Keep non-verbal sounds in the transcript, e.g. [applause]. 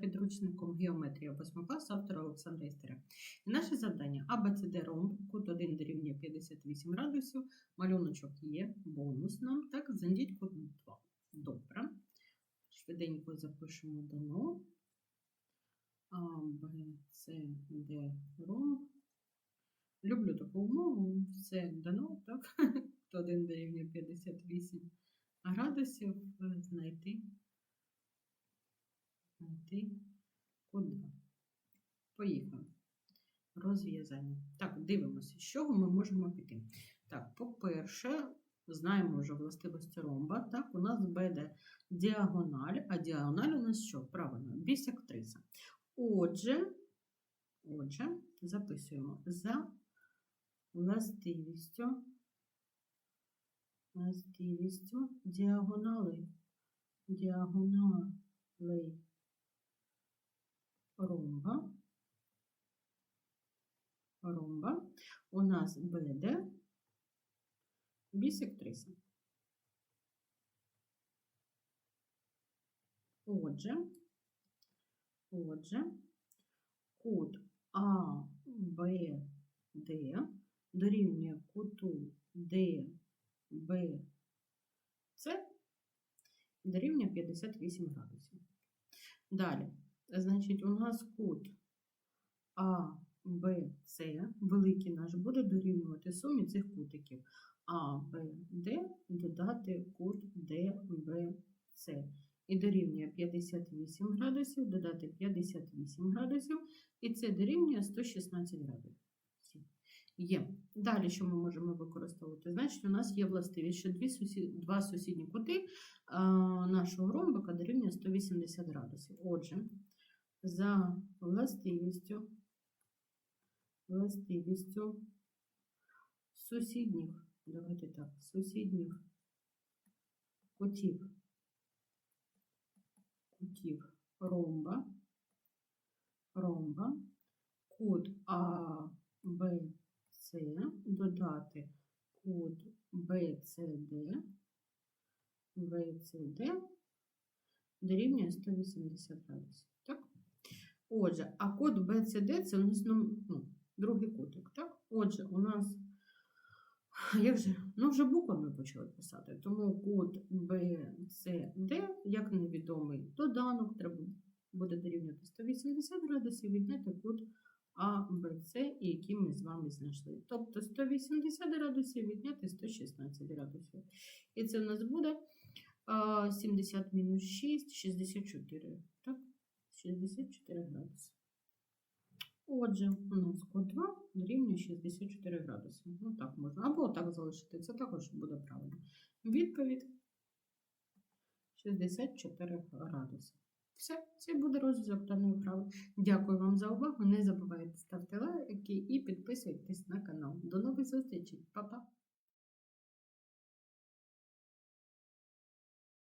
підручником геометрія 8 класу автора Олександра Істера. І наше завдання АБЦД ромб, кут 1 дорівнює 58 градусів, малюночок є, бонус нам, так, знайдіть кут 2. Добре. Швиденько запишемо дано. А, Б, С, Д, ромб. Люблю таку умову, все дано, так? [laughs] Кут 1 дорівнює 58 градусів, е, код 2. Поїхали. Розв'язання. Так, дивимося, з чого ми можемо піти. Так, по-перше, знаємо вже властивості ромба. Так, у нас буде діагональ, а діагональ у нас що? Правильно, бісектриса. Отже, отже, записуємо за властивістю, властивістю діагонали. Діагоналей ромба. Ромба. У нас буде бісектриса. Отже, отже, кут А, Б, Д дорівнює куту Д, Б, С дорівнює 58 градусів. Далі, значить, у нас кут А, Б, С, великий наш, буде дорівнювати сумі цих кутиків. А, Б, Д додати кут Д, Б, С. І дорівнює 58 градусів, додати 58 градусів, і це дорівнює 116 градусів. Є. Далі, що ми можемо використовувати? Значить, у нас є властивість, що дві сусід... два сусідні кути а, нашого ромбика дорівнює 180 градусів. Отже, за властивістю, властивістю сусідніх, давайте так, сусідніх кутів, кутів. Ромба, ромба, кут А, Б, С, додати кут BCD, BCD дорівнює 180 градусів. Так? Отже, а код BCD це у нас ну, ну, другий кутик. Так? Отже, у нас, як же, ну вже буквами почали писати, тому код BCD, як невідомий доданок, треба буде дорівнювати 180 градусів, відняти кут а, Б, С, які ми з вами знайшли. Тобто 180 градусів відняти 116 градусів. І це в нас буде 70 мінус 6, 64. Так, 64 градуси. Отже, у нас код 2 дорівнює 64 градуси. Ну, так можна. Або так залишити. Це також буде правильно. Відповідь 64 градуси. Все, це буде розв'язок даної вправи. Дякую вам за увагу. Не забувайте ставити лайки і підписуйтесь на канал. До нових зустрічей, Па-па!